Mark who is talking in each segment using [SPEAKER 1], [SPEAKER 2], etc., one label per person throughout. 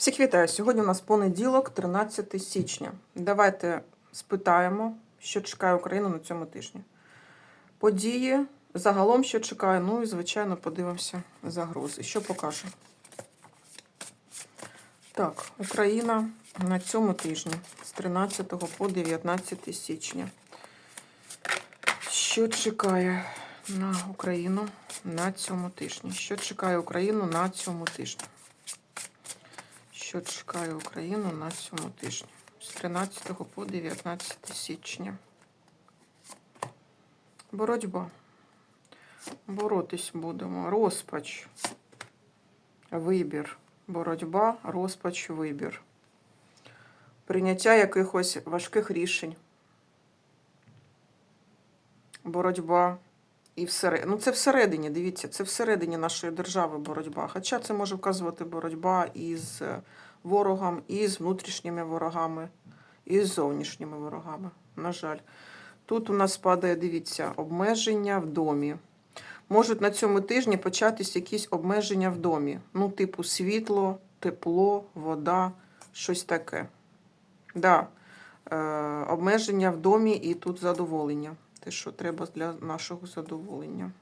[SPEAKER 1] Всіх вітаю! Сьогодні у нас понеділок, 13 січня. Давайте спитаємо, що чекає Україну на цьому тижні. Події, загалом, що чекає, ну і, звичайно, подивимося загрози. Що покаже? Так, Україна на цьому тижні з 13 по 19 січня. Що чекає на Україну на цьому тижні? Що чекає Україну на цьому тижні? Що чекає Україну на цьому тижні? З 13 по 19 січня. Боротьба. Боротись будемо. Розпач. Вибір. Боротьба, розпач, вибір. Прийняття якихось важких рішень. Боротьба. І всередині. Ну, це всередині, дивіться, це всередині нашої держави боротьба. Хоча це може вказувати боротьба із ворогом, і з внутрішніми ворогами, і з зовнішніми ворогами. На жаль. Тут у нас падає, дивіться, обмеження в домі. Можуть на цьому тижні початись якісь обмеження в домі. Ну, типу, світло, тепло, вода, щось таке. Да. Е, обмеження в домі і тут задоволення. Те, що треба для нашого задоволення.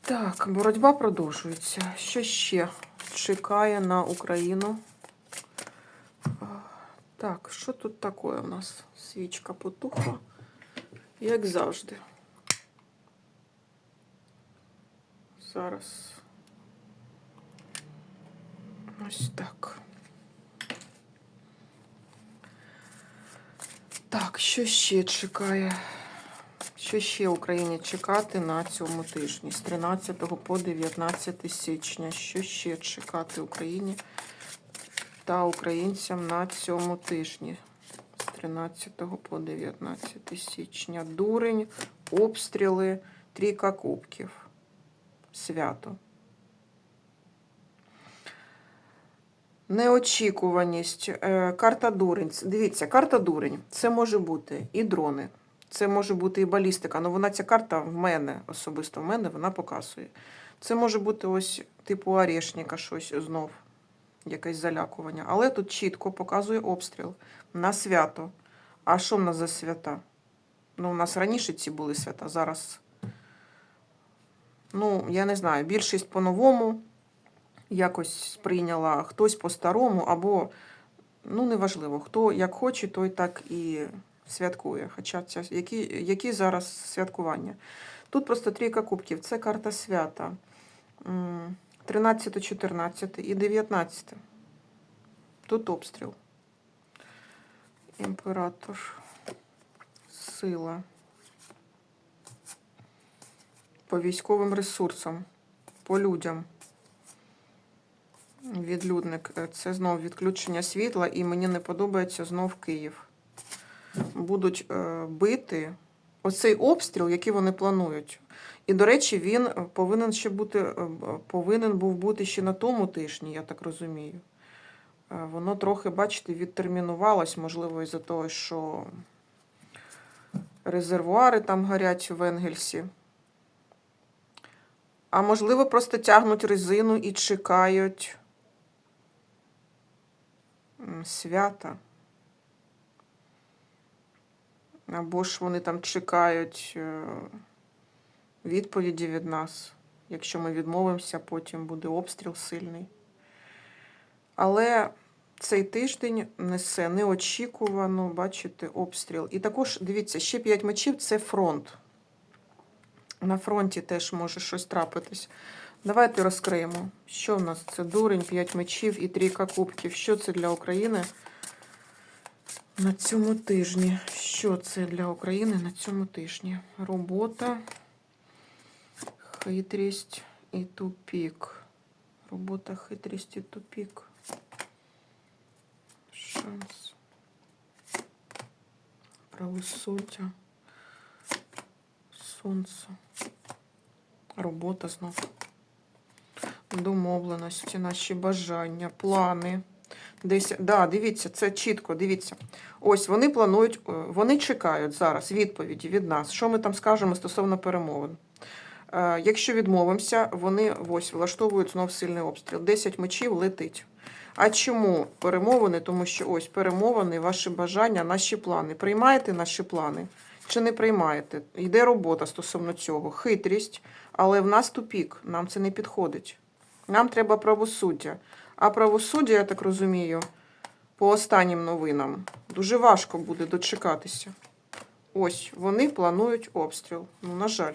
[SPEAKER 1] Так, боротьба продовжується. Що ще чекає на Україну? Так, що тут таке у нас? Свічка потухла, як завжди. Зараз. Ось так. Так, що ще чекає? Що ще Україні чекати на цьому тижні? З 13 по 19 січня. Що ще чекати Україні та українцям на цьому тижні? З 13 по 19 січня. Дурень, обстріли, трійка кубків. Свято. Неочікуваність. Е, Карта дурень. Дивіться, карта дурень. Це може бути і дрони. Це може бути і балістика, але вона ця карта в мене, особисто в мене, вона показує. Це може бути ось типу орешника щось знов, якесь залякування. Але тут чітко показує обстріл на свято. А що в нас за свята? Ну, у нас раніше ці були свята, зараз. Ну, я не знаю, більшість по-новому якось сприйняла, хтось по-старому, або, ну, неважливо, хто як хоче, той так і святкує. Хоча ця, які, які зараз святкування? Тут просто трійка кубків, це карта свята. 13, 14 і 19. Тут обстріл. Імператор. Сила. По військовим ресурсам, по людям. Відлюдник. Це знов відключення світла, і мені не подобається знов Київ будуть е, бити оцей обстріл, який вони планують. І, до речі, він повинен ще бути, е, повинен був бути ще на тому тижні, я так розумію. Е, Воно трохи, бачите, відтермінувалось, можливо, із-за того, що резервуари там горять в Енгельсі. А можливо, просто тягнуть резину і чекають свята. Або ж вони там чекають е, відповіді від нас. Якщо ми відмовимося, потім буде обстріл сильний. Але цей тиждень несе неочікувано, бачите, обстріл. І також, дивіться, ще 5 мечів це фронт. На фронті теж може щось трапитись. Давайте розкриємо, що в нас це дурень, 5 мечів і трійка кубків. Що це для України? На цьому тижні. Що це для України на цьому тижні? Робота, хитрість і тупік. Робота, хитрість і тупік. Шанс. Правосуддя. Сонце. Робота знову. Домовленості, наші бажання, плани. Десь, да, дивіться, це чітко, дивіться. Ось вони планують, е, вони чекають зараз відповіді від нас. Що ми там скажемо стосовно перемовин? Е, Якщо відмовимося, вони ось влаштовують знов сильний обстріл. 10 мечів летить. А чому перемовини? Тому що ось перемовини, ваші бажання, наші плани. Приймаєте наші плани чи не приймаєте? Йде робота стосовно цього. Хитрість, але в нас тупік, нам це не підходить. Нам треба правосуддя. А правосуддя, я так розумію, по останнім новинам дуже важко буде дочекатися. Ось вони планують обстріл. Ну, на жаль.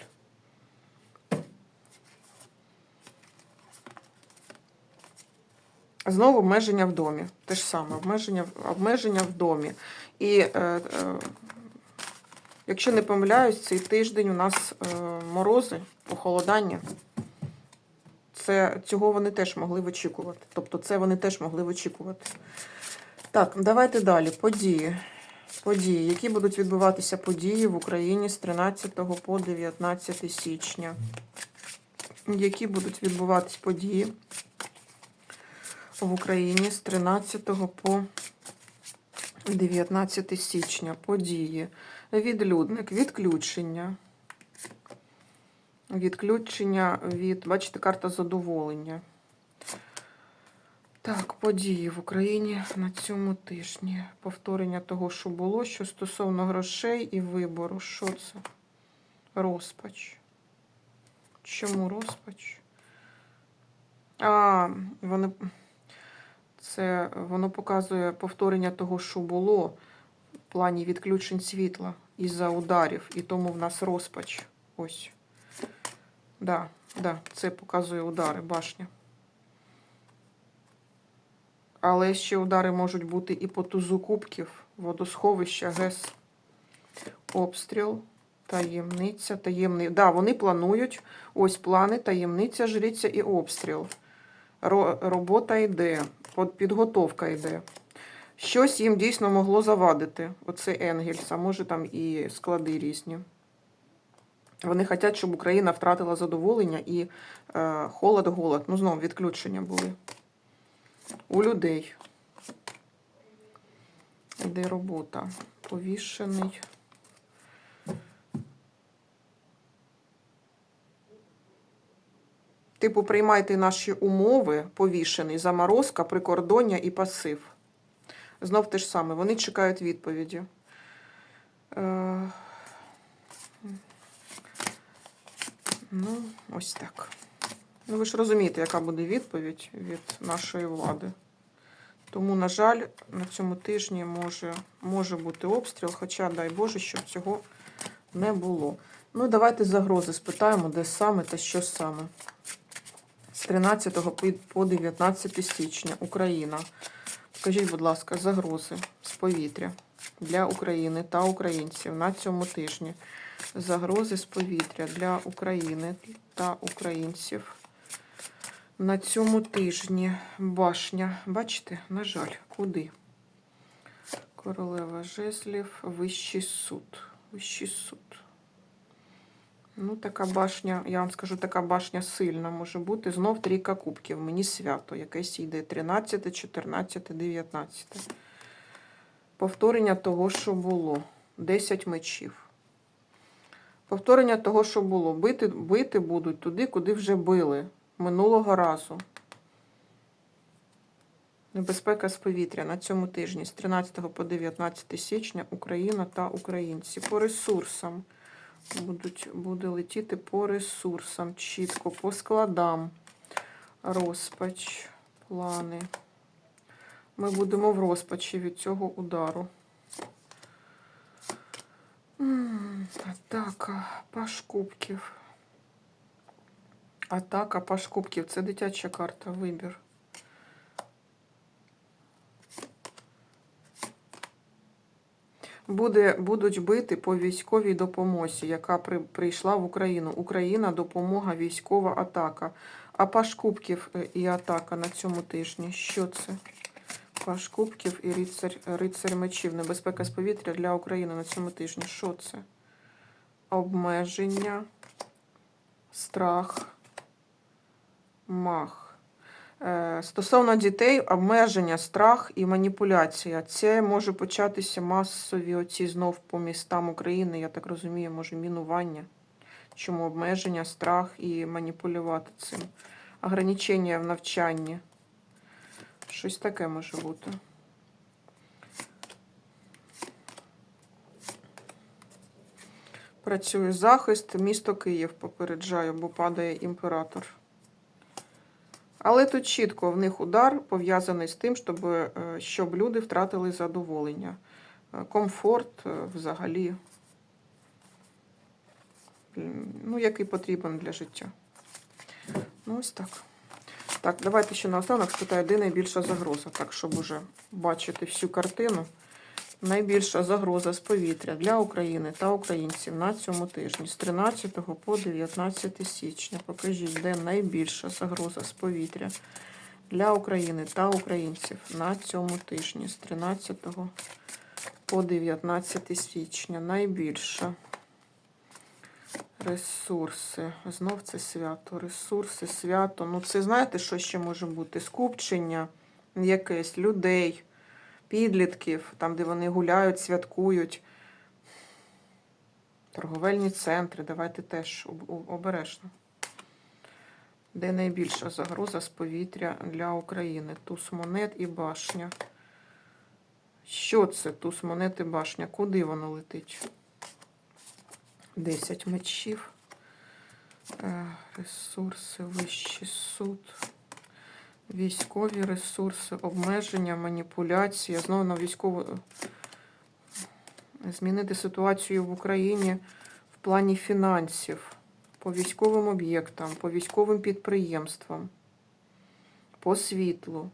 [SPEAKER 1] Знову обмеження в домі. Те ж саме, обмеження, обмеження в домі. І е, е, якщо не помиляюсь, цей тиждень у нас е, морози, похолодання. Це, цього вони теж могли вичікувати. Тобто це вони теж могли вичікувати. Так, давайте далі. Події. Події. Які будуть відбуватися події в Україні з 13 по 19 січня? Які будуть відбуватись події в Україні з 13 по 19 січня? Події. Відлюдник, відключення. Відключення від, бачите, карта задоволення. Так, події в Україні на цьому тижні. Повторення того, що було, що стосовно грошей і вибору. Що це? Розпач. Чому розпач? А, вони... це воно показує повторення того, що було в плані відключень світла із-за ударів, і тому в нас розпач. Ось. Да, да, це показує удари, башня. Але ще удари можуть бути і по тузу кубків, водосховища, ГЕС, обстріл, таємниця, таємний. Да, вони планують ось плани, таємниця, жриця і обстріл. Ро, робота йде, підготовка йде. Щось їм дійсно могло завадити. Оце Енгельс, а може там і склади різні. Вони хочуть, щоб Україна втратила задоволення і е, холод, голод. Ну, знову відключення були у людей. Де робота? Повішений. Типу, приймайте наші умови, повішений, заморозка, прикордоння і пасив. Знов те ж саме. Вони чекають відповіді. Е, Ну, ось так. Ну, ви ж розумієте, яка буде відповідь від нашої влади. Тому, на жаль, на цьому тижні може, може бути обстріл, хоча, дай Боже, щоб цього не було. Ну, давайте загрози спитаємо, де саме та що саме. З 13 по- по 19 січня Україна. Скажіть, будь ласка, загрози з повітря для України та українців на цьому тижні. Загрози з повітря для України та українців. На цьому тижні башня. Бачите, на жаль, куди? Королева жезлів, вищий суд. Вищий суд. Ну, така башня, я вам скажу, така башня сильна може бути. Знов трійка кубків. Мені свято. Якесь йде 13, 14, 19. Повторення того, що було. 10 мечів. Повторення того, що було. Бити, бити будуть туди, куди вже били минулого разу. Небезпека з повітря на цьому тижні з 13 по 19 січня Україна та українці. По ресурсам будуть, буде летіти по ресурсам, чітко, по складам. Розпач, плани. Ми будемо в розпачі від цього удару. Атака, паш кубків. Атака, паш кубків. Це дитяча карта, вибір. Буде, будуть бити по військовій допомозі, яка при, прийшла в Україну. Україна, допомога, військова атака. А паш кубків е, і атака на цьому тижні. Що це? Паш кубків і рицар, рицар мечів. Небезпека з повітря для України на цьому тижні. Що це? Обмеження, страх, мах. Е, Стосовно дітей, обмеження, страх і маніпуляція. Це може початися масові оці знов по містам України, я так розумію, може мінування Чому обмеження, страх і маніпулювати цим. Ограничення в навчанні. Щось таке може бути. Працює захист, місто Київ попереджаю, бо падає імператор. Але тут чітко в них удар пов'язаний з тим, щоб, е, щоб люди втратили задоволення, Е, комфорт е, взагалі, ну, який потрібен для життя. Ну, ось так. Так, давайте ще наостанок спитаю, де найбільша загроза, так, щоб уже бачити всю картину. Найбільша загроза з повітря для України та українців на цьому тижні з 13 по 19 січня. Покажіть, де найбільша загроза з повітря для України та українців на цьому тижні з 13 по 19 січня. Найбільша. Ресурси. Знов це свято. Ресурси, свято. Ну, це знаєте, що ще може бути? Скупчення якесь людей, підлітків, там, де вони гуляють, святкують. Торговельні центри. Давайте теж об- об- обережно. Де найбільша загроза з повітря для України? Туз монет і башня. Що це туз монет і башня? Куди воно летить? 10 мечів. Е, Ресурси, вищий суд. Військові ресурси, обмеження, маніпуляція. Знову на військову. Змінити ситуацію в Україні в плані фінансів, по військовим об'єктам, по військовим підприємствам, по світлу.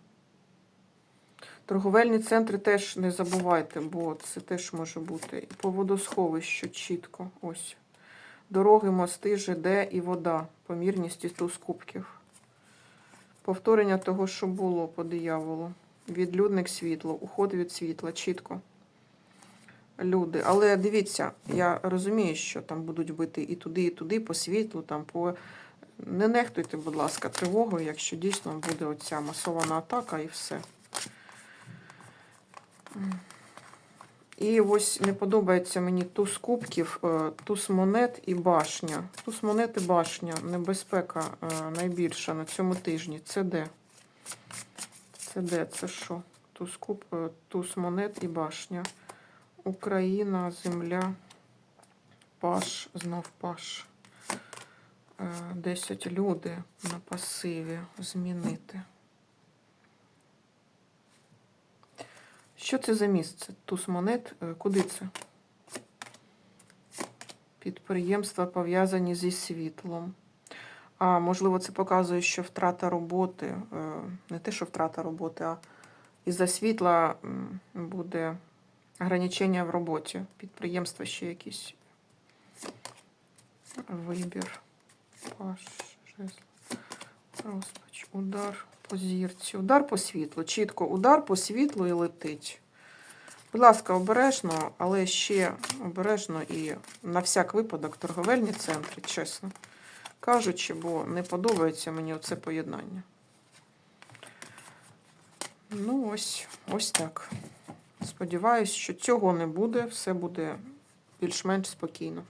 [SPEAKER 1] Торговельні центри теж не забувайте, бо це теж може бути. І по водосховищу чітко. Ось. Дороги, мости, ЖД і вода. Помірність і туз кубків. Повторення того, що було по дияволу. Відлюдник світло, уход від світла, чітко. Люди. Але дивіться, я розумію, що там будуть бити і туди, і туди, по світлу, там по. Не нехтуйте, будь ласка, тривогою, якщо дійсно буде оця масована атака і все. І ось не подобається мені туз кубків, е, туз монет і башня. Туз монет і башня. Небезпека е, найбільша на цьому тижні. Це де? Це де? Це що? Туз куб, е, туз монет і башня. Україна, земля, паш, знов паш. 10 люди на пасиві змінити. Що це за місце? Туз монет. Е, Куди це? Підприємства пов'язані зі світлом. А можливо, це показує, що втрата роботи, е, не те, що втрата роботи, а із-за світла буде ограничення в роботі. Підприємства ще якісь. Вибір. Паш, жезл. Розпач. Удар по зірці. Удар по світлу. Чітко удар по світлу і летить. Будь ласка, обережно, але ще обережно і на всяк випадок торговельні центри, чесно кажучи, бо не подобається мені оце поєднання. Ну, ось, ось так. Сподіваюсь, що цього не буде, все буде більш-менш спокійно.